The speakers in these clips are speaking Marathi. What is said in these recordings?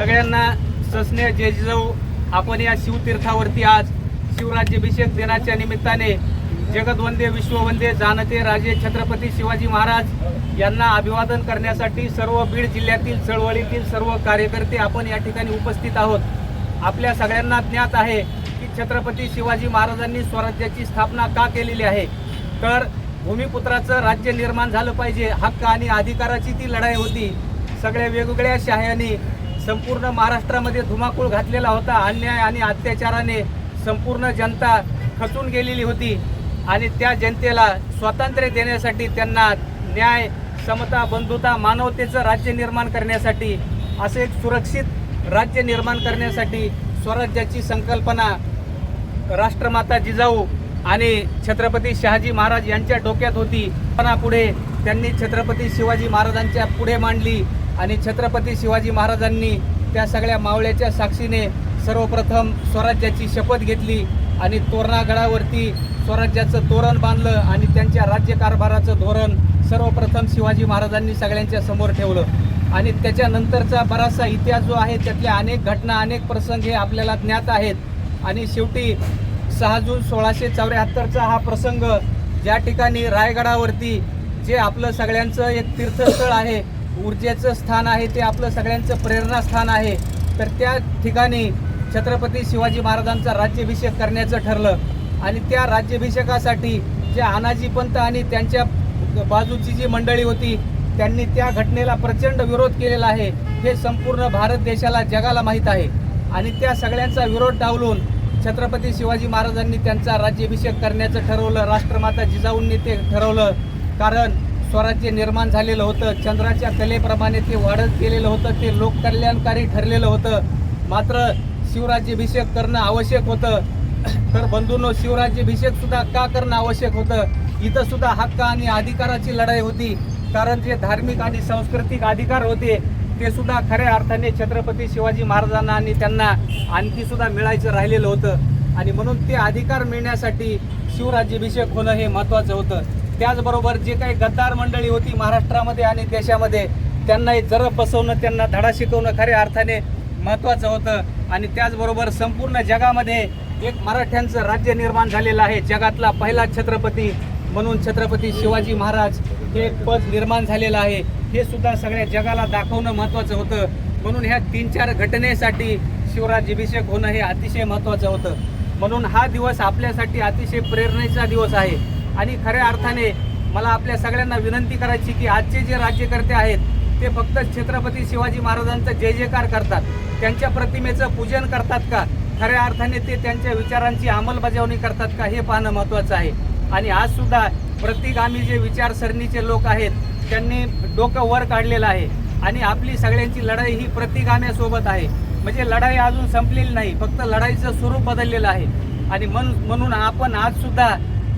सगळ्यांना ससने जय आपण या शिवतीर्थावरती आज शिवराज्याभिषेक दिनाच्या निमित्ताने जगदवंदे विश्ववंदे जानते राजे छत्रपती शिवाजी महाराज यांना अभिवादन करण्यासाठी सर्व बीड जिल्ह्यातील चळवळीतील सर्व कार्यकर्ते आपण या ठिकाणी उपस्थित आहोत. आपल्या सगळ्यांना ज्ञात आहे की छत्रपती शिवाजी महाराजांनी स्वराज्याची स्थापना का केलेली आहे? तर भूमिपुत्राचं राज्य निर्माण झालं पाहिजे. हक्क आणि अधिकाराची ती लढाई होती. सगळ्या वेगवेगळ्या शाह्यांनी संपूर्ण महाराष्ट्रामध्ये धुमाकूळ घातलेला होता. अन्याय आणि अत्याचाराने संपूर्ण जनता खचून गेलेली होती आणि त्या जनतेला स्वातंत्र्य देण्यासाठी त्यांना न्याय समता बंधुता मानवतेचं राज्य निर्माण करण्यासाठी असे एक सुरक्षित राज्य निर्माण करण्यासाठी स्वराज्याची संकल्पना राष्ट्रमाता जिजाऊ आणि छत्रपती शहाजी महाराज यांच्या डोक्यात होती. पण पुढे त्यांनी छत्रपती शिवाजी महाराजांच्या पुढे मांडली. आणि छत्रपती शिवाजी महाराजांनी त्या सगळ्या मावळ्याच्या साक्षीने सर्वप्रथम स्वराज्याची शपथ घेतली आणि तोरणागडावरती स्वराज्याचं तोरण बांधलं आणि त्यांच्या राज्यकारभाराचं धोरण सर्वप्रथम शिवाजी महाराजांनी सगळ्यांच्या समोर ठेवलं. आणि त्याच्यानंतरचा बराचसा इतिहास जो आहे त्यातल्या अनेक घटना अनेक प्रसंग हे आपल्याला ज्ञात आहेत. आणि शेवटी सहा जून सोळाशे चौऱ्याहत्तरचा हा प्रसंग ज्या ठिकाणी रायगडावरती जे आपलं सगळ्यांचं एक तीर्थस्थळ आहे ऊर्जेचं स्थान आहे ते आपलं सगळ्यांचं प्रेरणास्थान आहे. तर त्या ठिकाणी छत्रपती शिवाजी महाराजांचा राज्याभिषेक करण्याचं ठरलं. आणि त्या राज्याभिषेकासाठी जे आनाजी पंत आणि त्यांच्या बाजूची जी मंडळी होती त्यांनी त्या घटनेला प्रचंड विरोध केलेला आहे. हे संपूर्ण भारत देशाला जगाला माहीत आहे. आणि त्या सगळ्यांचा विरोध डावलून छत्रपती शिवाजी महाराजांनी त्यांचा राज्याभिषेक करण्याचं ठरवलं. राष्ट्रमाता जिजाऊंनी ते ठरवलं. कारण स्वराज्य निर्माण झालेलं होतं. चंद्राच्या कलेप्रमाणे ते वाढत गेलेलं होतं. ते लोककल्याणकारी ठरलेलं होतं. मात्र शिवराज्याभिषेक करणं आवश्यक होतं. तर बंधूंनो शिवराज्याभिषेक सुद्धा का करणं आवश्यक होतं? इथं सुद्धा हक्क आणि अधिकाराची लढाई होती. कारण जे धार्मिक आणि सांस्कृतिक अधिकार होते ते सुद्धा खऱ्या अर्थाने छत्रपती शिवाजी महाराजांना आणि त्यांना आणखी सुद्धा मिळायचं राहिलेलं होतं. आणि म्हणून ते अधिकार मिळण्यासाठी शिवराज्याभिषेक होणं हे महत्त्वाचं होतं. त्याचबरोबर जे काही गद्दार मंडळी होती महाराष्ट्रामध्ये आणि देशामध्ये त्यांनाही जरब बसवणं त्यांना धडा शिकवणं खऱ्या अर्थाने महत्त्वाचं होतं. आणि त्याचबरोबर संपूर्ण जगामध्ये एक मराठ्यांचं राज्य निर्माण झालेलं आहे. जगातला पहिला छत्रपती म्हणून छत्रपती शिवाजी महाराज हे पद निर्माण झालेलं आहे. हे सुद्धा सगळ्या जगाला दाखवणं महत्त्वाचं होतं. म्हणून ह्या तीन चार घटनेसाठी शिवराज्याभिषेक होणं हे अतिशय महत्त्वाचं होतं. म्हणून हा दिवस आपल्यासाठी अतिशय प्रेरणेचा दिवस आहे. आणि खऱ्या अर्थाने मला आपल्या सगळ्यांना विनंती करायची की आजचे जे राज्यकर्ते आहेत ते फक्त छत्रपती शिवाजी महाराजांचा जय जयकार करतात. त्यांच्या प्रतिमेचं पूजन करतात का? खऱ्या अर्थाने ते त्यांच्या विचारांची अंमलबजावणी करतात का? हे पाहणं महत्त्वाचं आहे. आणि आज सुद्धा प्रतिगामी जे विचारसरणीचे लोक आहेत त्यांनी डोकं वर काढलेलं आहे. आणि आपली सगळ्यांची लढाई ही प्रतिगाम्यासोबत आहे. म्हणजे लढाई अजून संपलेली नाही फक्त लढाईचं स्वरूप बदललेलं आहे. आणि म्हण म्हणून आपण आजसुद्धा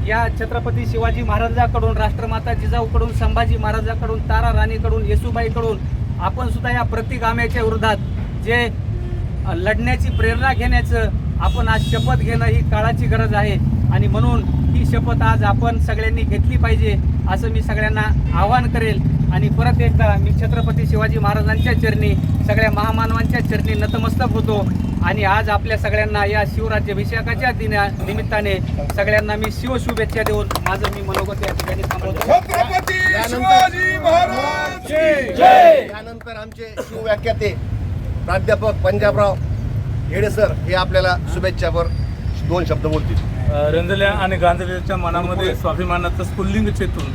या छत्रपती शिवाजी महाराजांकडून राष्ट्रमाता जिजाऊकडून संभाजी महाराजांकडून तारा राणीकडून येसुबाईकडून आपण सुद्धा या प्रतिगाम्याच्या विरोधात जे लढण्याची प्रेरणा घेण्याचं आपण आज शपथ घेणं ही काळाची गरज आहे. आणि म्हणून ही शपथ आज आपण सगळ्यांनी घेतली पाहिजे असं मी सगळ्यांना आवाहन करेल. आणि परत एकदा मी छत्रपती शिवाजी महाराजांच्या चरणी सगळ्या महामानवांच्या चरणी नतमस्तक होतो. आणि आज आपल्या सगळ्यांना या शिवराज्याभिषेकाच्या दिना निमित्ताने सगळ्यांना मी शिवशुभेच्छा देऊन माझं मी मनोगत या ठिकाणी थांबवतो. छत्रपती शिवाजी महाराज की जय! त्यानंतर आमचे शिवव्याख्याते प्राध्यापक पंजाबराव हेडे सर हे आपल्याला शुभेच्छावर दोन शब्द बोलतील. रंजल्या आणि गांजलेच्या मनामध्ये स्वाभिमानाचं स्फुल्लिंग चेतून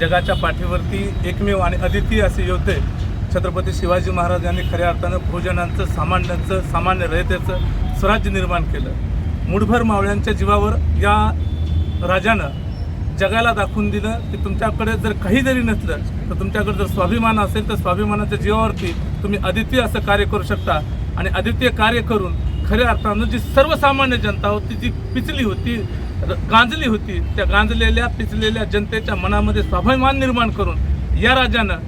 जगाच्या पाठीवरती एकमेव आणि अदिती असे योद्धे छत्रपती शिवाजी महाराज यांनी खऱ्या अर्थानं भोजनांचं सामान्यांचं सामान्य रयतेचं स्वराज्य निर्माण केलं. मुठभर मावळ्यांच्या जीवावर या राजानं जगाला दाखवून दिलं की तुमच्याकडे जर काही जरी नसलं तर तुमच्याकडे जर स्वाभिमान असेल तर स्वाभिमानाच्या जीवावरती तुम्ही अद्वितीय असं कार्य करू शकता. आणि अद्वितीय कार्य करून खऱ्या अर्थानं जी सर्वसामान्य जनता होती जी पिचली होती गांजली होती. त्या गांजलेल्या पिचलेल्या जनतेच्या मनामध्ये स्वाभिमान निर्माण करून या राजानं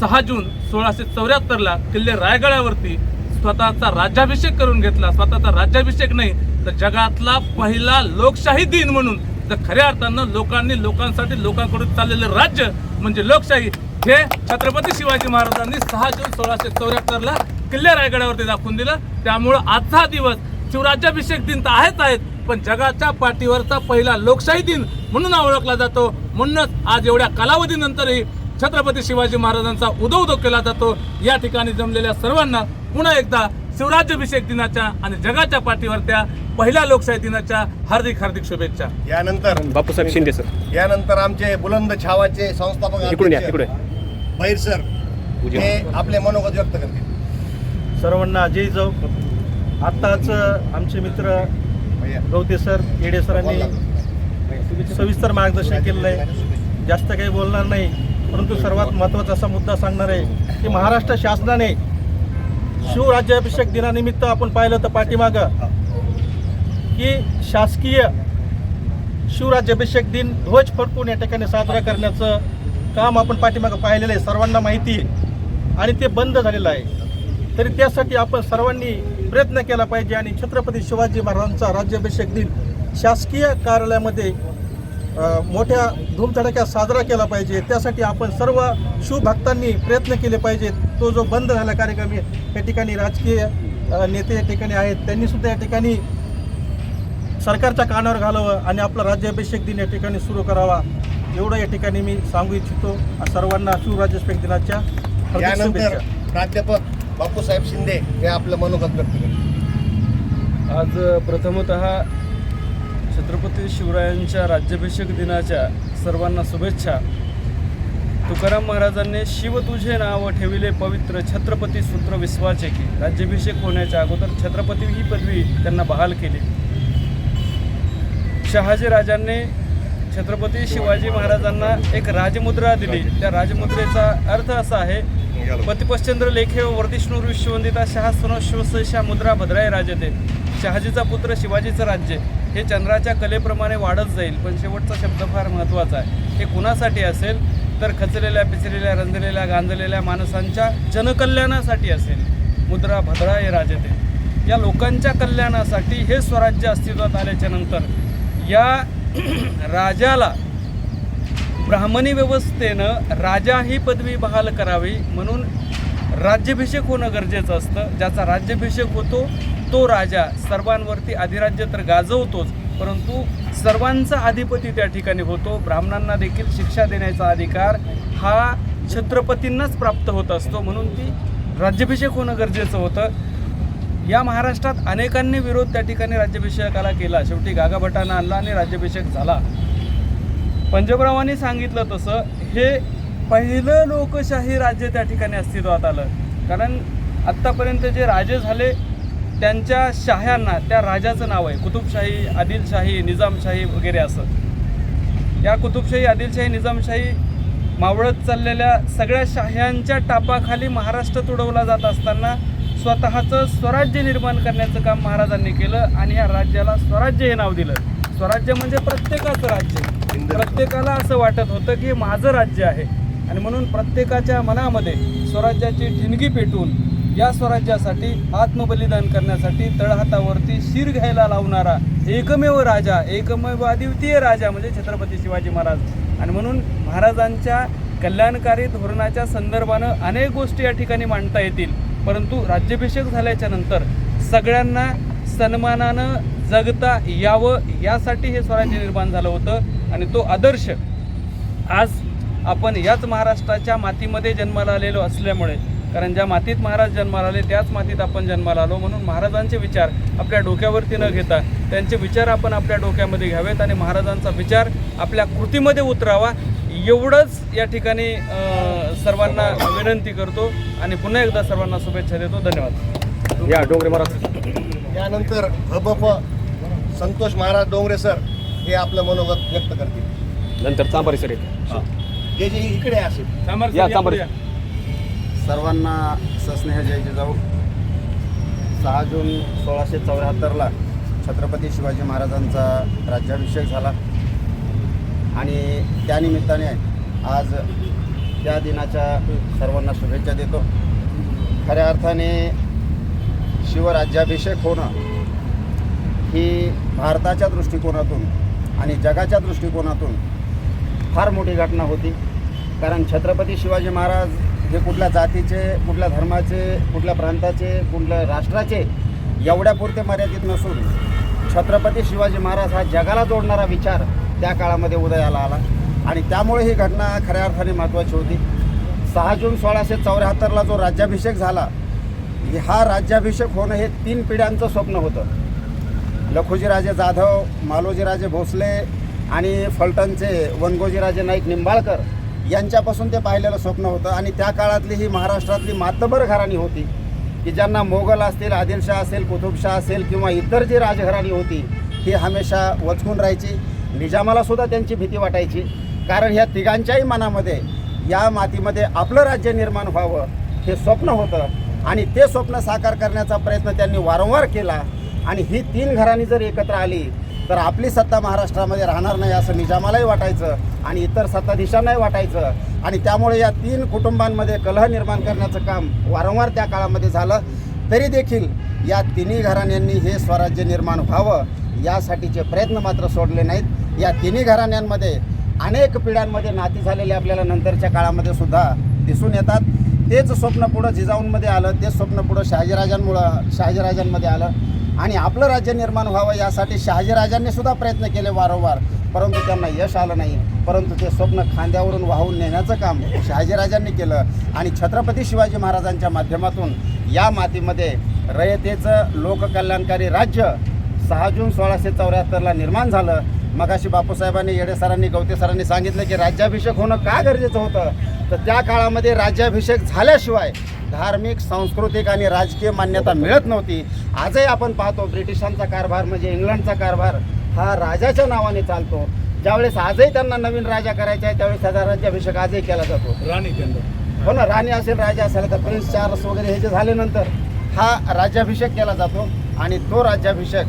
सहा जून सोळाशे चौऱ्याहत्तरला किल्ले रायगडावरती स्वतःचा राज्याभिषेक करून घेतला. स्वतःचा राज्याभिषेक नाही तर जगातला पहिला लोकशाही दिन म्हणून तर खऱ्या अर्थानं लोकांनी लोकांसाठी लोकांकडून चाललेलं राज्य म्हणजे लोकशाही हे छत्रपती शिवाजी महाराजांनी सहा जून सोळाशे चौऱ्याहत्तरला किल्ले रायगडावरती दाखवून दिलं. त्यामुळं आजचा दिवस शिवराज्याभिषेक दिन तर आहेच आहेत पण जगाच्या पाठीवरचा पहिला लोकशाही दिन म्हणून ओळखला जातो. म्हणूनच आज एवढ्या कालावधीनंतरही छत्रपती शिवाजी महाराजांचा उदो उदो केला जातो. या ठिकाणी जमलेल्या सर्वांना पुन्हा एकदा शिवराज्याभिषेक दिनाच्या आणि जगाच्या पाठीवरच्या पहिल्या लोकशाही दिनाच्या हार्दिक हार्दिक शुभेच्छा. यानंतर बापूसाहेब शिंदे सर. यानंतर आमचे बुलंद छावाचे संस्थापक भैर सर हे आपले मनोगत व्यक्त करतील. सर्वांना जय जाऊ आत्ताच आमचे मित्र. गवते सर येडे सरांनी सविस्तर मार्गदर्शन केलेलं आहे. जास्त काही बोलणार नाही परंतु सर्वात महत्त्वाचा असा मुद्दा सांगणार आहे की महाराष्ट्र शासनाने शिवराज्याभिषेक दिनानिमित्त आपण पाहिलं तर पाठीमागं की शासकीय शिवराज्याभिषेक दिन ध्वज फडकून या ठिकाणी साजरा करण्याचं काम आपण पाठीमागं पाहिलेलं आहे. सर्वांना माहिती आहे. आणि ते बंद झालेलं आहे. तरी त्यासाठी आपण सर्वांनी प्रयत्न केला पाहिजे आणि छत्रपती शिवाजी महाराजांचा राज्याभिषेक दिन शासकीय कार्यालयामध्ये मोठ्या धूमधडाक्यात साजरा केला पाहिजे. त्यासाठी आपण सर्व शिवभक्तांनी प्रयत्न केले पाहिजेत तो जो बंद झाला कार्यक्रम या ठिकाणी राजकीय नेते या ठिकाणी आहेत. त्यांनी सुद्धा या ठिकाणी सरकारच्या कानावर घालावं आणि आपला राज्याभिषेक दिन या ठिकाणी सुरू करावा. एवढं या ठिकाणी मी सांगू इच्छितो. सर्वांना शिवराज्याभिषेक दिनाच्या प्राध्यापक बापूसाहेब शिंदे हे आपलं मनोगत व्यक्त आज प्रथमत छत्रपती शिवरायांच्या राज्याभिषेक दिनाच्या सर्वांना शुभेच्छा. तुकाराम महाराजांनी शिव तुझे नाव ठेविले पवित्र छत्रपती सूत्र विश्वाचे की राज्याभिषेक होण्याच्या अगोदर छत्रपती ही पदवी त्यांना बहाल केली. शहाजी राजांनी छत्रपती शिवाजी महाराजांना एक राजमुद्रा दिली. त्या राजमुद्रेचा अर्थ असा आहे पतिपश्चंद्र लेखे व वर्धिष्णूर विश्ववंदिता शहा सुनो शिवसैशा मुद्रा भद्राय राजते. शहाजीचा पुत्र शिवाजीचं राज्य. हे चंद्राच्या कलेप्रमाणे वाढत जाईल पण शेवटचा शब्द फार महत्त्वाचा आहे. हे कुणासाठी असेल? तर खचलेल्या पिचलेल्या रंजलेल्या गांजलेल्या माणसांच्या जनकल्याणासाठी असेल. मुद्रा भद्राय राजते. या लोकांच्या कल्याणासाठी हे स्वराज्य अस्तित्वात आल्याच्यानंतर या राजाला ब्राह्मणी व्यवस्थेनं राजा ही पदवी बहाल करावी म्हणून राज्याभिषेक होणं गरजेचं असतं. ज्याचा राज्याभिषेक होतो तो राजा सर्वांवरती अधिराज्य तर गाजवतोच परंतु सर्वांचा अधिपती त्या ठिकाणी होतो. ब्राह्मणांना देखील शिक्षा देण्याचा अधिकार हा छत्रपतींनाच प्राप्त होत असतो. म्हणून ती राज्याभिषेक होणं गरजेचं होतं. या महाराष्ट्रात अनेकांनी विरोध त्या ठिकाणी राज्याभिषेकाला केला. शेवटी गागाभटानं आणला आणि राज्याभिषेक झाला. पंजाबरावांनी सांगितलं तसं हे पहिलं लोकशाही राज्य त्या ठिकाणी अस्तित्वात आलं. कारण आत्तापर्यंत जे राजे झाले त्यांच्या शाह्यांना त्या राजाचं नाव आहे कुतुबशाही आदिलशाही निजामशाही वगैरे असं. या कुतुबशाही आदिलशाही निजामशाही मावळत चाललेल्या सगळ्या शाह्यांच्या टापाखाली महाराष्ट्र तुडवला जात असताना स्वतःचं स्वराज्य निर्माण करण्याचं काम महाराजांनी केलं आणि या राज्याला स्वराज्य हे नाव दिलं. स्वराज्य म्हणजे प्रत्येकाचं राज्य. प्रत्येकाला असं वाटत होतं की माझं राज्य आहे. आणि म्हणून प्रत्येकाच्या मनामध्ये स्वराज्याची ठिणगी पेटून या स्वराज्यासाठी आत्मबलिदान करण्यासाठी तळहातावरती शिर घ्यायला लावणारा एकमेव राजा एकमेव अद्वितीय राजा म्हणजे छत्रपती शिवाजी महाराज. आणि म्हणून महाराजांच्या कल्याणकारी धोरणाच्या संदर्भानं अनेक गोष्टी या ठिकाणी मांडता येतील. परंतु राज्याभिषेक झाल्याच्यानंतर सगळ्यांना सन्मानानं जगता यावं यासाठी हे स्वराज्य निर्माण झालं होतं आणि तो आदर्श आज आपण याच महाराष्ट्राच्या मातीमध्ये जन्माला आलेलो असल्यामुळे कारण ज्या मातीत महाराज जन्माला आले त्याच मातीत आपण जन्माला आलो. म्हणून महाराजांचे विचार आपल्या डोक्यावरती न घेता त्यांचे विचार आपण आपल्या डोक्यामध्ये घ्यावेत आणि महाराजांचा विचार आपल्या कृतीमध्ये उतरावा. एवढंच या ठिकाणी सर्वांना विनंती करतो आणि पुन्हा एकदा सर्वांना शुभेच्छा देतो. धन्यवाद. या डोंगरे महाराज. यानंतर हबप संतोष महाराज डोंगरे सर हे आपलं मनोगत व्यक्त करतील. नंतर चांबारी सर येते जे जे इकडे असेल. चांभार चांभार या. सर्वांना सस्नेह जय जिजाऊ. सहा जून सोळाशे चौऱ्याहत्तरला छत्रपती शिवाजी महाराजांचा राज्याभिषेक झाला. आणि त्यानिमित्ताने आज त्या दिनाच्या सर्वांना शुभेच्छा देतो. खऱ्या अर्थाने शिवराज्याभिषेक होणं ही भारताच्या दृष्टिकोनातून आणि जगाच्या दृष्टिकोनातून फार मोठी घटना होती. कारण छत्रपती शिवाजी महाराज हे कुठल्या जातीचे कुठल्या धर्माचे कुठल्या प्रांताचे कुठल्या राष्ट्राचे एवढ्यापुरते मर्यादित नसून छत्रपती शिवाजी महाराज हा जगाला जोडणारा विचार त्या काळामध्ये उदयाला आला. आणि त्यामुळे ही घटना खऱ्या अर्थाने महत्त्वाची होती. सहा जून सोळाशे चौऱ्याहत्तरला जो राज्याभिषेक झाला हा राज्याभिषेक होणं हे तीन पिढ्यांचं स्वप्न होतं. लखुजीराजे जाधव मालोजीराजे भोसले आणि फलटणचे वनगोजीराजे नाईक निंबाळकर यांच्यापासून ते पाहिलेलं स्वप्न होतं. आणि त्या काळातली ही महाराष्ट्रातली मातबर घराणी होती की ज्यांना मोगल असतील आदिलशाह असेल कुतुबशाह असेल किंवा इतर जी राजघराणी होती ही हमेशा वचकून राहायची. निजामाला सुद्धा त्यांची भीती वाटायची. कारण ह्या तिघांच्याही मनामध्ये या मातीमध्ये आपलं राज्य निर्माण व्हावं हे स्वप्न होतं. आणि ते स्वप्न साकार करण्याचा प्रयत्न त्यांनी वारंवार केला. आणि ही तीन घराणी जर एकत्र आली तर आपली सत्ता महाराष्ट्रामध्ये राहणार नाही असं निजामालाही वाटायचं आणि इतर सत्ताधीशांनाही वाटायचं. आणि त्यामुळे या तीन कुटुंबांमध्ये कलह निर्माण करण्याचं काम वारंवार त्या काळामध्ये झालं. तरी देखील या तिन्ही घराण्यांनी हे स्वराज्य निर्माण व्हावं यासाठीचे प्रयत्न मात्र सोडले नाहीत. या तिन्ही घराण्यांमध्ये अनेक पिढ्यांमध्ये नाती झालेले आपल्याला नंतरच्या काळामध्ये सुद्धा दिसून येतात. तेच स्वप्न पुढं जिजाऊंमध्ये आलं तेच स्वप्न पुढं शहाजीराजांमुळं शहाजीराजांमध्ये आलं. आणि आपलं राज्य निर्माण व्हावं यासाठी शहाजीराजांनी सुद्धा प्रयत्न केले वारंवार. परंतु त्यांना यश आलं नाही. परंतु ते स्वप्न खांद्यावरून वाहून नेण्याचं काम शहाजीराजांनी केलं. आणि छत्रपती शिवाजी महाराजांच्या माध्यमातून या मातीमध्ये रयतेचं लोककल्याणकारी राज्य सहा जून सोळाशे चौऱ्याहत्तरला निर्माण झालं. मगाशी बापूसाहेबांनी येडे सरांनी गवते सरांनी सांगितलं की राज्याभिषेक होणं का गरजेचं होतं? तर त्या काळामध्ये राज्याभिषेक झाल्याशिवाय धार्मिक सांस्कृतिक आणि राजकीय मान्यता मिळत नव्हती. आजही आपण पाहतो ब्रिटिशांचा कारभार म्हणजे इंग्लंडचा कारभार हा राजाच्या नावाने चालतो. ज्यावेळेस आजही त्यांना नवीन राजा करायचा आहे त्यावेळेस त्याचा राज्याभिषेक आजही केला जातो. राणी हो ना राणी असेल राजा असेल तर प्रिन्स चार्ल्स वगैरे हे जे झाल्यानंतर हा राज्याभिषेक केला जातो आणि तो राज्याभिषेक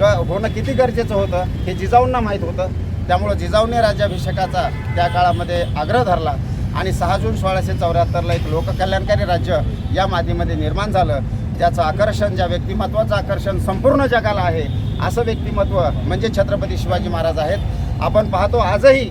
क होणं किती गरजेचं होतं हे जिजाऊंना माहीत होतं. त्यामुळं जिजाऊने राज्याभिषेकाचा त्या काळामध्ये आग्रह धरला आणि सहा जून सोळाशे चौऱ्याहत्तरला एक लोककल्याणकारी राज्य या मातीमध्ये निर्माण झालं. त्याचं आकर्षण ज्या व्यक्तिमत्वाचं आकर्षण संपूर्ण जगाला आहे असं व्यक्तिमत्व म्हणजे छत्रपती शिवाजी महाराज आहेत. आपण पाहतो आजही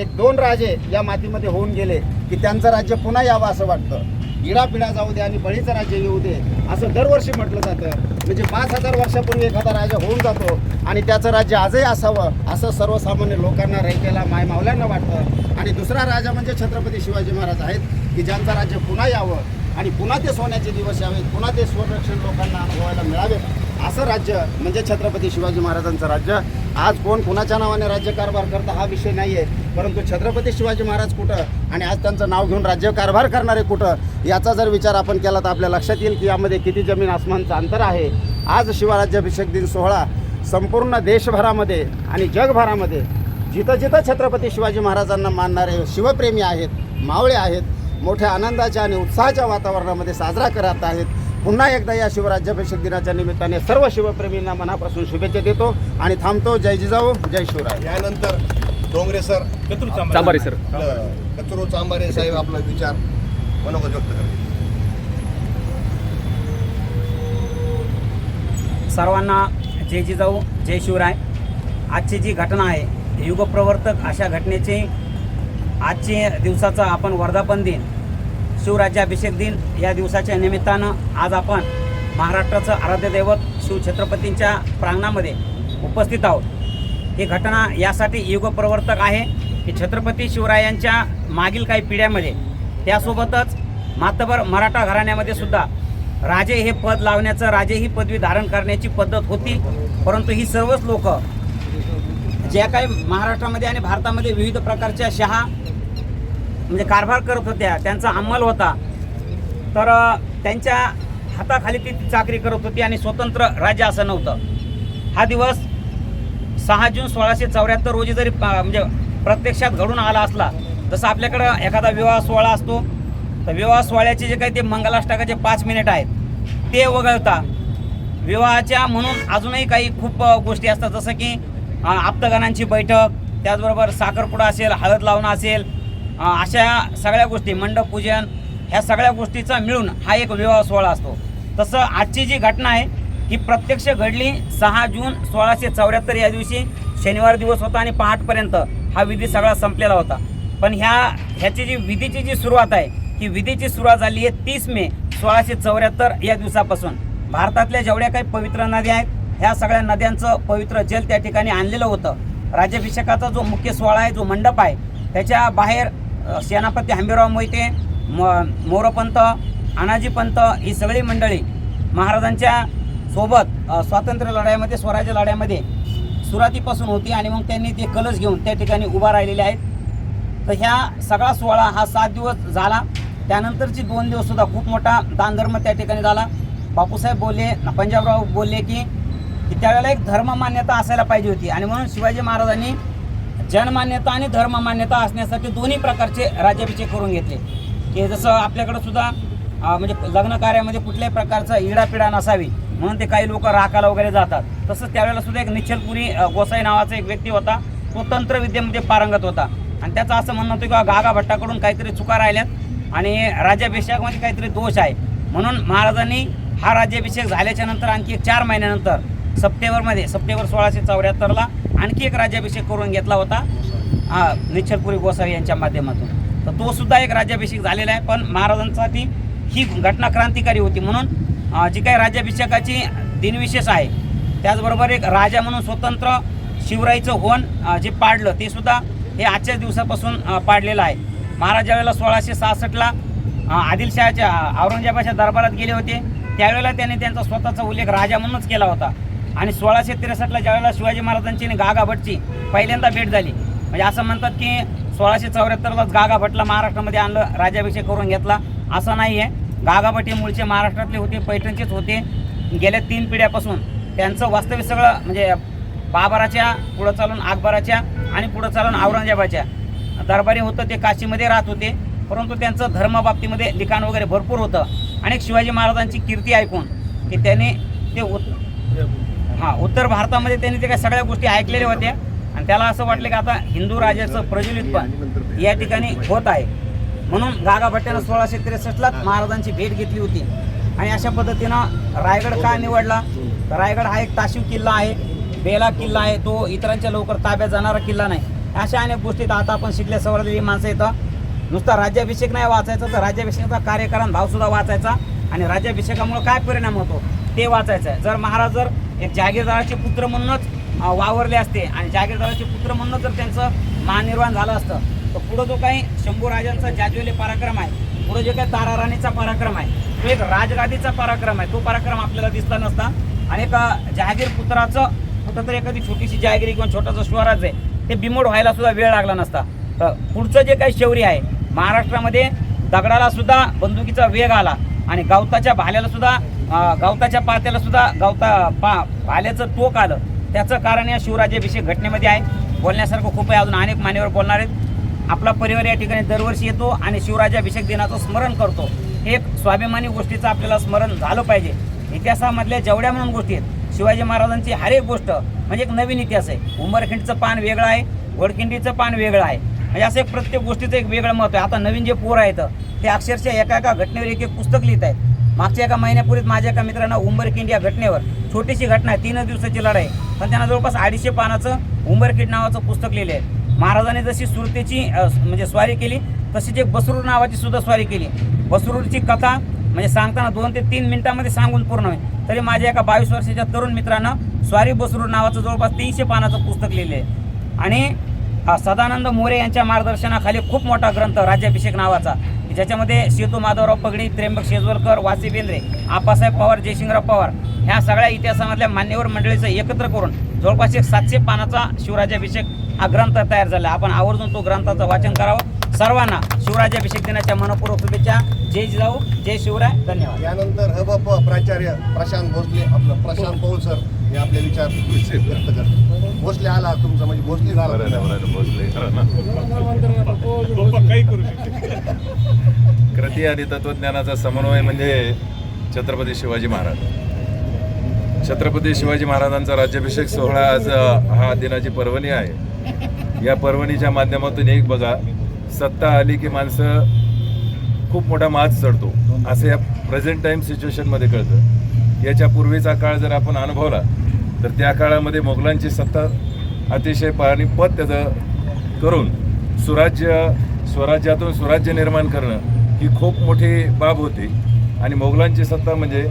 एक दोन राजे या मातीमध्ये होऊन गेले की त्यांचं राज्य पुन्हा यावं असं वाटतं. इडापिडा जाऊ दे आणि बळीचं राज्य येऊ दे असं दरवर्षी म्हटलं जातं. म्हणजे पाच हजार वर्षापूर्वी एखादा राजा होऊन जातो आणि त्याचं राज्य आजही असावं असं सर्वसामान्य लोकांना रैकेला मायमावल्यांना वाटतं. आणि दुसरा राजा म्हणजे छत्रपती शिवाजी महाराज आहेत की ज्यांचं राज्य पुन्हा यावं आणि पुन्हा ते सोन्याचे दिवस यावेत पुन्हा ते स्वरक्षण लोकांना अनुभवायला मिळावे. असं राज्य म्हणजे छत्रपती शिवाजी महाराजांचं राज्य. आज कोण कुणाच्या नावाने राज्यकारभार करतं हा विषय नाही आहे परंतु छत्रपती शिवाजी महाराज कुठं आणि आज त्यांचं नाव घेऊन राज्यकारभार करणारे कुठं याचा जर विचार आपण केला तर आपल्या लक्षात येईल की यामध्ये किती जमीन आसमानचं अंतर आहे. आज शिवराज्याभिषेक दिन सोहळा संपूर्ण देशभरामध्ये आणि जगभरामध्ये जिथं जिथं छत्रपती शिवाजी महाराजांना मानणारे शिवप्रेमी आहेत मावळे आहेत मोठ्या आनंदाच्या आणि उत्साहाच्या वातावरणामध्ये साजरा करत आहेत पुन्हा एकदा या शिवराज्याभिषेक दिनाच्या निमित्ताने सर्व शिवप्रेमींना मनापासून शुभेच्छा देतो आणि थांबतो. जय जिजाऊ जय शिवराय. यानंतर डोंगरे सर कत्रू चांबारे. सर. कचरो चांबारे साहेब आपला विचार मनोगत व्यक्त सर्वांना जय जिजाऊ जय शिवराय. आजची जी घटना आहे युगप्रवर्तक अशा घटनेचे आजचे दिवसाचा आपण वर्धापन दिन शिवराज्याभिषेक दिन या दिवसाच्या निमित्तानं आज आपण महाराष्ट्राचं आराध्य दैवत शिवछत्रपतींच्या प्रांगणामध्ये उपस्थित आहोत. ही घटना यासाठी युगप्रवर्तक आहे की छत्रपती शिवरायांच्या मागील काही पिढ्यामध्ये. त्यासोबतच मातबर मराठा घराण्यामध्ये सुद्धा राजे हे पद लावण्याचं राजे ही पदवी धारण करण्याची पद्धत होती. परंतु ही सर्वच लोक ज्या काही महाराष्ट्रामध्ये आणि भारतामध्ये विविध प्रकारच्या शहा म्हणजे कारभार करत होत्या त्यांचा अंमल होता. तर त्यांच्या हाताखाली ती चाकरी करत होती आणि स्वतंत्र राज्य असं नव्हतं. हा दिवस सहा जून सोळाशे चौऱ्याहत्तर रोजी जरी म्हणजे प्रत्यक्षात घडून आला असला जसं आपल्याकडं एखादा विवाह सोहळा असतो तर विवाह सोहळ्याचे जे काही ते मंगलाष्टकाचे पाच मिनिट आहेत ते वगळता विवाहाच्या म्हणून अजूनही काही खूप गोष्टी असतात. जसं की आप्तगणांची बैठक त्याचबरोबर साखरपुडा असेल हळद लावणं असेल अशा सगळ्या गोष्टी मंडपपूजन ह्या सगळ्या गोष्टीचा मिळून हा एक विवाह सोहळा असतो. तसं आजची जी घटना आहे ही प्रत्यक्ष घडली सहा जून सोळाशे चौऱ्याहत्तर या दिवशी. शनिवार दिवस होता आणि पहाटपर्यंत हा विधी सगळा संपलेला होता. पण ह्या ह्याची जी विधीची जी सुरुवात आहे ही विधीची सुरुवात झाली आहे तीस मे सोळाशे चौऱ्याहत्तर या दिवसापासून. भारतातल्या जेवढ्या काही पवित्र नद्या आहेत ह्या सगळ्या नद्यांचं पवित्र जल त्या ठिकाणी आणलेलं होतं. राज्याभिषेकाचा जो मुख्य सोहळा आहे जो मंडप आहे त्याच्या बाहेर सेनापती हंबीराव मोहिते म मोरपंत अनाजीपंत ही सगळी मंडळी महाराजांच्या सोबत स्वातंत्र्य लढाईमध्ये स्वराज्य लढाईमध्ये सुरुवातीपासून होती आणि मग त्यांनी ते कलश घेऊन त्या ठिकाणी उभा राहिलेले आहेत. तर ह्या सगळा सोहळा हा सात दिवस झाला. त्यानंतरची दोन दिवस सुद्धा खूप मोठा दानधर्म त्या ठिकाणी झाला. बापूसाहेब बोलले पंजाबराव बोलले की की त्यावेळेला एक धर्ममान्यता असायला पाहिजे होती आणि म्हणून शिवाजी महाराजांनी जनमान्यता आणि धर्ममान्यता असण्यासाठी दोन्ही प्रकारचे राज्याभिषेक करून घेतले. की जसं आपल्याकडं सुद्धा म्हणजे लग्न कार्यामध्ये कुठल्याही प्रकारचा इडापिडा नसावी म्हणून ते काही लोक राखाला वगैरे जातात. तसंच त्यावेळेला सुद्धा एक निश्चलपुरी गोसाई नावाचा एक व्यक्ती होता. तो तंत्रविद्येमध्ये पारंगत होता. आणि त्याचं असं म्हणणं होतं की बा गागा भट्टाकडून काहीतरी चुका राहिल्यात आणि राज्याभिषेकामध्ये काहीतरी दोष आहे. म्हणून महाराजांनी हा राज्याभिषेक झाल्याच्यानंतर आणखी एक चार महिन्यानंतर सप्टेंबरमध्ये सप्टेंबर सोळाशे चौऱ्याहत्तरला आणखी एक राज्याभिषेक करून घेतला होता निश्चलपुरी गोसावी यांच्या माध्यमातून. तर तो सुद्धा एक राज्याभिषेक झालेला आहे पण महाराजांसाठी ही घटना क्रांतिकारी होती म्हणून जी काही राज्याभिषेकाची दिनविशेष आहे त्याचबरोबर एक राजा म्हणून स्वतंत्र शिवराईचं होण जे पाडलं ते सुद्धा हे आजच्याच दिवसापासून पाडलेलं आहे. महाराजावेळेला सोळाशे सहासष्टला आदिलशहाच्या औरंगजेबाच्या दरबारात गेले होते त्यावेळेला त्यांनी त्यांचा स्वतःचा उल्लेख राजा म्हणूनच केला होता. आणि सोळाशे त्रेसष्टला ज्यावेळेला शिवाजी महाराजांची आणि गागा भटची पहिल्यांदा भेट झाली म्हणजे असं म्हणतात की सोळाशे चौऱ्याहत्तरलाच गागा भटला महाराष्ट्रामध्ये आणलं राज्याभिषेक करून घेतला. असं नाही आहे गागा भट हे मूळचे महाराष्ट्रातले होते पैठणचेच होते. गेल्या तीन पिढ्यापासून त्यांचं वास्तव्य सगळं म्हणजे बाबराच्या पुढं चालून अकबराच्या आणि पुढं चालून औरंगजेबाच्या. दरबारी होतं ते काशीमध्ये राहत होते. परंतु त्यांचं धर्मबाबतीमध्ये लिखाण वगैरे भरपूर होतं. आणि शिवाजी महाराजांची कीर्ती ऐकून की त्याने ते उत् हां उत्तर भारतामध्ये त्यांनी ते काय सगळ्या गोष्टी ऐकलेल्या होत्या. आणि त्याला असं वाटलं की आता हिंदू राजाचं प्रज्वलित पण या ठिकाणी होत आहे. म्हणून गागा भट्ट्यानं सोळाशे त्रेसष्टलाच महाराजांची भेट घेतली होती. आणि अशा पद्धतीनं रायगड का निवडला? तर रायगड हा एक ताशीव किल्ला आहे बेला किल्ला आहे तो इतरांच्या लवकर ताब्यात जाणारा किल्ला नाही. अशा अनेक गोष्टीत आता आपण शिकल्या सवरलेली माणसं येतं नुसता राज्याभिषेक नाही वाचायचा तर राज्याभिषेकाचा कार्यक्रम भावसुद्धा वाचायचा. आणि राज्याभिषेकामुळे काय परिणाम होतो? ते वाचायचं आहे. जर महाराज जर एक जागीरदाराचे पुत्र म्हणूनच वावरले असते. आणि जागीरदाराचे पुत्र म्हणूनच जर त्यांचं महानिर्वाण झालं असतं तर पुढं जो काही शंभू राजांचा पराक्रम आहे पुढं जे काही तारा राणीचा पराक्रम आहे तो एक राजगादीचा पराक्रम आहे. तो पराक्रम आपल्याला दिसला नसता. आणि एक जहागीर पुत्राचं कुठंतरी एखादी छोटीशी जहागिरी किंवा छोटासा स्वराज आहे ते बिमोड व्हायला सुद्धा वेळ लागला नसता. तर पुढचं जे काही शौर्य आहे महाराष्ट्रामध्ये दगडाला सुद्धा बंदुकीचा वेग आला. आणि गवताच्या भाल्याला सुद्धा गवताच्या पात्याला सुद्धा गवता पा भाल्याचं टोक आलं. त्याचं कारण या शिवराज्याभिषेक घटनेमध्ये आहे. बोलण्यासारखं खूप आहे. अजून अनेक मान्यवर बोलणार आहेत. आपला परिवार या ठिकाणी दरवर्षी येतो आणि शिवराज्याभिषेक दिनाचं स्मरण करतो. हे एक स्वाभिमानी गोष्टीचं आपल्याला स्मरण झालं पाहिजे. इतिहासामधल्या जेवढ्या म्हणून गोष्टी आहेत शिवाजी महाराजांची हर एक गोष्ट म्हणजे एक नवीन इतिहास आहे. उंबरखिंडचं पान वेगळं आहे वडखिंडीचं पान वेगळं आहे. म्हणजे असं एक प्रत्येक गोष्टीचं एक वेगळं महत्त्व आहे. आता नवीन जे पोर आहेत ते अक्षरशः एका एका घटनेवर एक एक पुस्तक लिहित आहेत. मागच्या एका महिन्यापूर्वीच माझ्या एका मित्रांना उंबरखिंड या घटनेवर छोटीशी घटना आहे तीनच दिवसाची लढाई पण त्यांना जवळपास अडीचशे पानाचं उंबरखिंड नावाचं पुस्तक लिहिले आहे. महाराजांनी जशी सुरतेची म्हणजे स्वारी केली तशीच एक बसरूर नावाची सुद्धा स्वारी केली. बसरूरची कथा म्हणजे सांगताना दोन ते तीन मिनिटांमध्ये सांगून पूर्ण होईल. तरी माझ्या एका बावीस वर्षाच्या तरुण मित्रानं स्वारी बसरूर नावाचं जवळपास तीनशे पानाचं पुस्तक लिहिलं आहे. आणि सदानंद मोरे यांच्या मार्गदर्शनाखाली खूप मोठा ग्रंथ राज्याभिषेक नावाचा. ज्याच्यामध्ये सेतू माधवराव पगडी त्र्यंबक शेजवलकर वासी बेंद्रे आप्पासाहेब पवार जयशिंगराव पवार ह्या सगळ्या इतिहासामधल्या मान्यवर मंडळीचं एकत्र करून जवळपास एक सातशे पानाचा शिवराज्याभिषेक हा ग्रंथ तयार झाला. आपण आवर्जून तो ग्रंथाचं वाचन करावं. सर्वांना शिवराज्याभिषेक दिनाच्या मनपूर्वक शुभेच्छा. जय जिजाऊ जय शिवराय. धन्यवाद. यानंतर हबप प्राचार्य प्रशांत भोसले आपलं प्रशांत पौल सर. हे आपले विचार व्यक्त करतात भोसले आला तुमचा म्हणजे भोसले झाला. कृती आणि तत्वज्ञानाचा समन्वय म्हणजे छत्रपती शिवाजी महाराज. छत्रपती शिवाजी महाराजांचा राज्याभिषेक सोहळा आज हा दिनाची पर्वणी आहे. या पर्वणीच्या माध्यमातून एक बघा सत्ता आली की माणसं खूप मोठा माज चढतो. असं या प्रेझेंट टाईम सिच्युएशनमध्ये कळतं. याच्या पूर्वीचा काळ जर आपण अनुभवला तर त्या काळामध्ये मोगलांची सत्ता अतिशय पाणीपत त्याचं करून सुराज्य स्वराज्यातून स्वराज्य निर्माण करणं ही खूप मोठी बाब होती. आणि मोगलांची सत्ता म्हणजे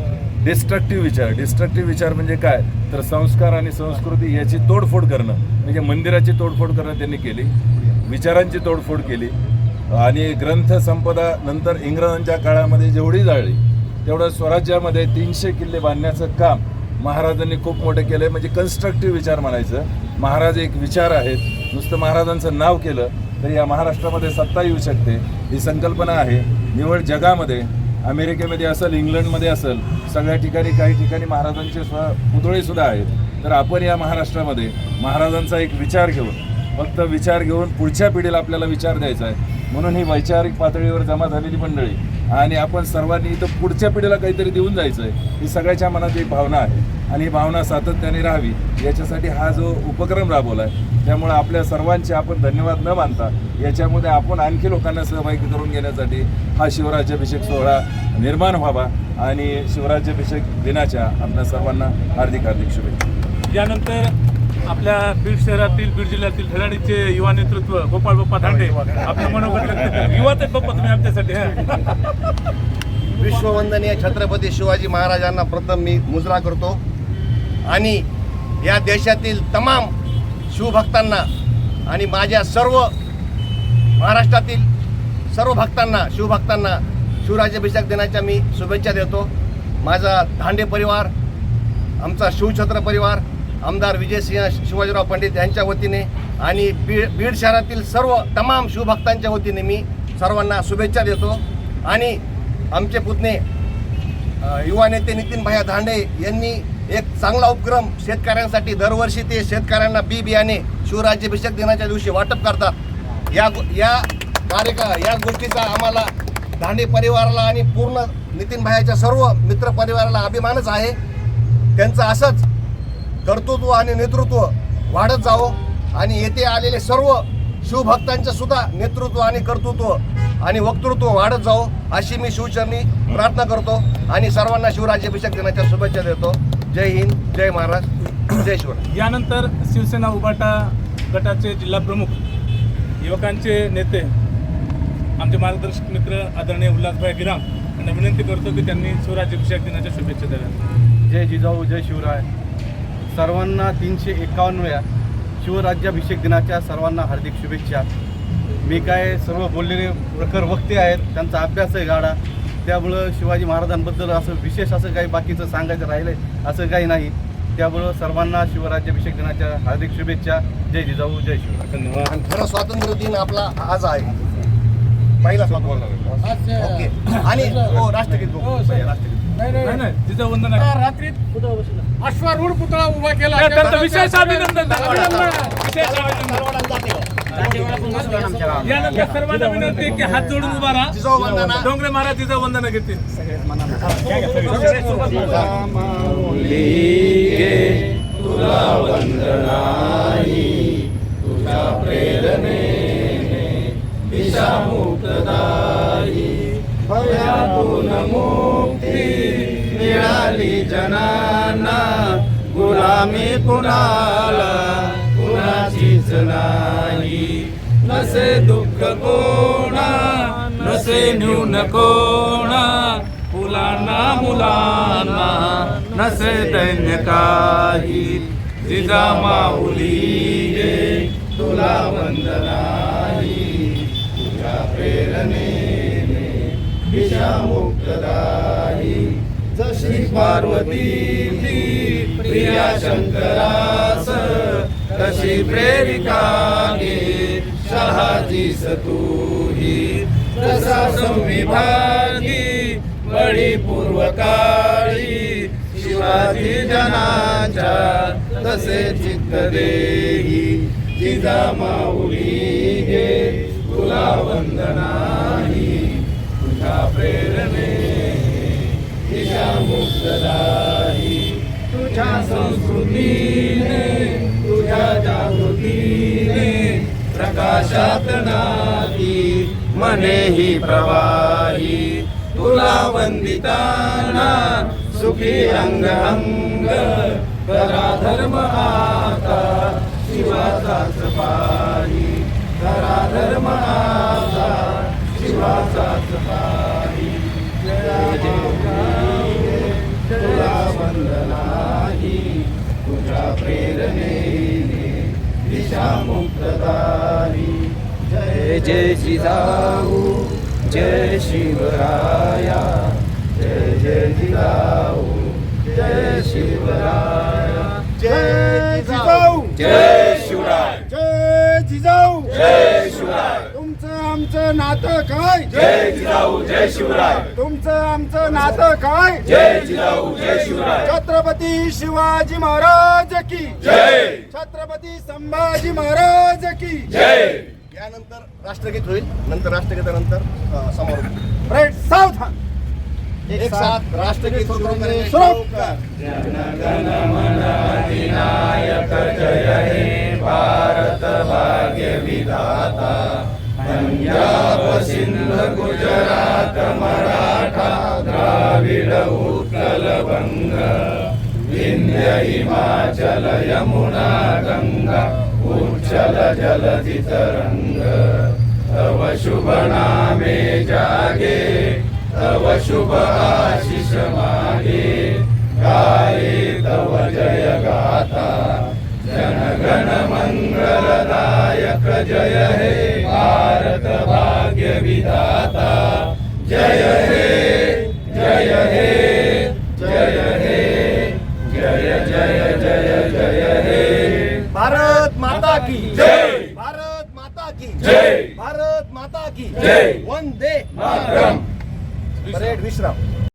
डिस्ट्रक्टिव्ह विचार. डिस्ट्रक्टिव्ह विचार म्हणजे काय? तर संस्कार आणि संस्कृती याची तोडफोड करणं. म्हणजे मंदिराची तोडफोड करणं त्यांनी केली विचारांची तोडफोड केली. आणि ग्रंथसंपदा नंतर इंग्रजांच्या काळामध्ये जेवढी जाळली तेवढं स्वराज्यामध्ये तीनशे किल्ले बांधण्याचं काम महाराजांनी खूप मोठं केलं आहे म्हणजे कन्स्ट्रक्टिव्ह विचार म्हणायचं. महाराज एक विचार आहेत. नुसतं महाराजांचं नाव केलं तर या महाराष्ट्रामध्ये सत्ता येऊ शकते ही संकल्पना आहे. निवड जगामध्ये अमेरिकेमध्ये असेल इंग्लंडमध्ये असेल सगळ्या ठिकाणी काही ठिकाणी महाराजांचे स्व पुतळेसुद्धा आहेत. तर आपण या महाराष्ट्रामध्ये महाराजांचा एक विचार घेऊन फक्त विचार घेऊन पुढच्या पिढीला आपल्याला विचार द्यायचा आहे. म्हणून ही वैचारिक पातळीवर जमा झालेली मंडळी आणि आपण सर्वांनी इथं पुढच्या पिढीला काहीतरी देऊन जायचं आहे ही सगळ्याच्या मनात एक भावना आहे. आणि ही भावना सातत्याने राहावी. याच्यासाठी हा जो उपक्रम राबवला आहे त्यामुळे आपल्या सर्वांचे आपण धन्यवाद न मानता याच्यामध्ये आपण आणखी लोकांना सहभागी करून घेण्यासाठी हा शिवराज्याभिषेक सोहळा निर्माण व्हावा आणि शिवराज्याभिषेक दिनाच्या आपल्या सर्वांना हार्दिक हार्दिक शुभेच्छा. यानंतर आपल्या बीड शहरातील बीड जिल्ह्यातील धडाडीचे युवा नेतृत्व गोपाळ बाप्पा धांडे आपलं मनोगत व्यक्त करतील. युवाच आहेत बाप्पा तुम्ही आमच्यासाठी हा. विश्ववंदनीय छत्रपती शिवाजी महाराजांना प्रथम मी मुजरा करतो. आणि या देशातील तमाम शिवभक्तांना आणि माझ्या सर्व महाराष्ट्रातील सर्व भक्तांना शिवभक्तांना शिवराज्याभिषेक दिनाच्या मी शुभेच्छा देतो. माझा धांडे परिवार आमचा शिवछत्र परिवार आमदार विजयसिंह शिवाजीराव पंडित यांच्या वतीने आणि बीड बीड शहरातील सर्व तमाम शिवभक्तांच्या वतीने मी सर्वांना शुभेच्छा देतो. आणि आमचे पुतणे युवा नेते नितीन भाया धांडे यांनी एक चांगला उपक्रम शेतकऱ्यांसाठी दरवर्षी ते शेतकऱ्यांना बी बियाणे शिवराज्याभिषेक दिनाच्या दिवशी वाटप करतात. या गो- या कार्यका या गोष्टीचा आम्हाला धांडे परिवाराला आणि पूर्ण नितीन भायाच्या सर्व मित्र परिवाराला अभिमानच आहे. त्यांचं असंच कर्तृत्व आणि नेतृत्व वाढत जावं आणि येथे आलेले सर्व शिवभक्तांचं सुद्धा नेतृत्व आणि कर्तृत्व आणि वक्तृत्व वाढत जावं अशी मी शिवचरणी प्रार्थना करतो आणि सर्वांना शिवराज्याभिषेक दिनाच्या शुभेच्छा देतो. जय हिंद जय महाराज जय शिवराय यानंतर शिवसेना उबाटा गटाचे जिल्हा प्रमुख युवकांचे नेते आमचे मार्गदर्शक मित्र आदरणीय उल्हासभाई गिराम यांना विनंती करतो की त्यांनी शिवराज्याभिषेक दिनाच्या शुभेच्छा द्याव्या जय जिजाऊ जय शिवराय. सर्वांना तीनशे एकावन्नव्या शिवराज्याभिषेक दिनाच्या सर्वांना हार्दिक शुभेच्छा. मी काय सर्व बोललेले प्रखर वक्ते आहेत त्यांचा अभ्यास आहे गाडा. त्यामुळं शिवाजी महाराजांबद्दल असं विशेष असं काही बाकीचं सांगायचं राहिलं आहे असं काही नाही. त्यामुळं सर्वांना शिवराज्याभिषेक दिनाच्या हार्दिक शुभेच्छा. जय जिजाऊ जय आणि खरं स्वातंत्र्य दिन आपला आज आहे. पहिला आणि हो राष्ट्रगीत हो, राष्ट्रगीत. नाही नाही जिजाऊ वंदन आहे. रात्री अश्वारूढ पुतळा उभा केला. त्या- त्यांचं विशेष अभिनंदन विशेष अभिनंदन. आमच्या गावात यानंतर सर्वांना विनंती आहे की हात जोडून उभा राहा. डोंगरे महाराज जिजाऊ वंदना घेतील. मिळाली आम्ही कुणाला कुणाचीच नाही. नसे दुःख कोणा नसे न्यून कोणा मुलांना मुलांना नसे दैन्य काही. जिजा माऊली गे तुला वंदनाही तुझ्या प्रेरणेने दिशा पार्वती प्रिया शंकरास तशी प्रेरिका गे शहाजीस तूही. तसा संविभागी बळी पूर्वकाळी शिवाजी जनाच्या तसे चित्त देही जिजा माऊली हे तुला वंदनाही. तुझ्या प्रेरणे सदाही तुझ्या संस्कृतीने तुझ्या जागृतीने प्रकाशात नाती मनेही प्रवाही. तुला वंदिताना सुखी अंग अंग करा धर्म आता शिवाचा सपाही. करा धर्म आता जय जय जिजाऊ जय शिवराया. जय जय जिजाऊ जय शिवराया. जय जिजाऊ. जय शिवराय. जय जिजाऊ. जय शिवराय. आमचं नातं काय? जय जिजाऊ जय शिवराय. तुमचं आमचं नातं काय? जय जिजाऊ जय शिवराय. छत्रपती शिवाजी महाराज की? जय. छत्रपती संभाजी महाराज की? जय. यानंतर राष्ट्रगीत होईल. नंतर राष्ट्रगीतानंतर अ, समारोप राईट सावधान. एक साथ राष्ट्रगीत सुरू पंजाब सिंध गुजरात मराठा द्राविड उत्कल बंग विंध्य हिमाचल यमुना गंगा उच्चल जलधि तरंग तव शुभ नामे जागे तव शुभ आशिष मागे गाये तव जय गाता करण्याचे सुरू उपकार. भारत माता की जय. भारत माता की जय. भारत माता की जय. वंदे मातरम. परेड विश्राम